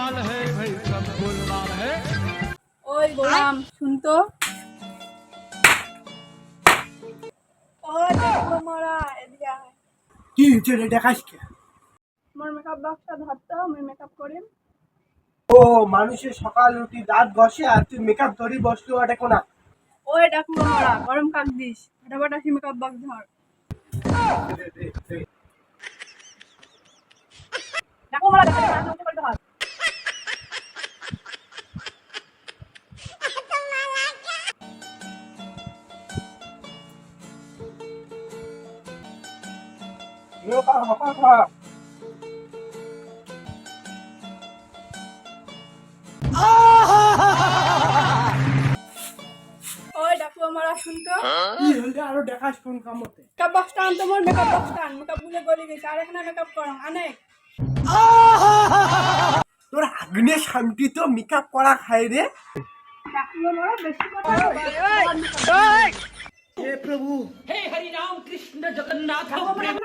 गोलमाल है भाई सब गोलमाल है ওই গোলাম শুনতো ওই দেখো মরা এদিকে আয়। কি হয়েছে রে দেখাস কে মোর মেকআপ বক্সটা ধরতো আমি মেকআপ করি ও মানুষের সকাল উঠি দাঁত ঘষে আর তুই মেকআপ ধরি বসলো ওটা কোনা ওই ডাকু মরা গরম কাক দিস ফটাফট আসি মেকআপ বক্স ধর ডাকু মরা ওই ডাকু মরা শুনতো কি আরও দেখাস কোন কামতে। মেকআপ বক্সটা আন তোমার মেকআপ বক্সটা আন মেকআপগুলো গলি গেছে। আর এখানে মেকআপ করো অনেক তোর আগ্নে শান্তি তো মেকআপ করা খাই রে। ডাকু মরা বেশি কথা হে প্রভু। ডাকু মরা এখানে উপরে তো।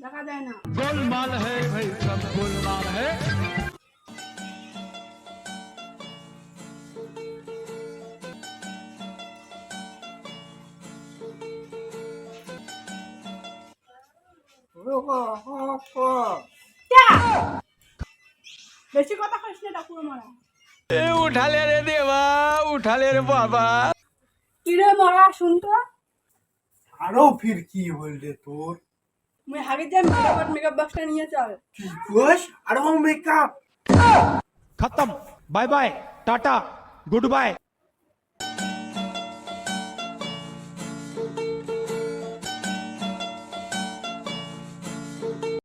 গোলমাল গোলমাল বেশি কথা না ডাকুর মারা। এ উঠালে রে দেবা উঠালে রে বাবা। কিরে মরা শুনতো আরও ফির কি বললে তোর? মুই হাগে যাই মেকআপ মেকআপ বক্সটা নিয়ে চল বস আর ও মেকআপ খতম বাই বাই টাটা গুড বাই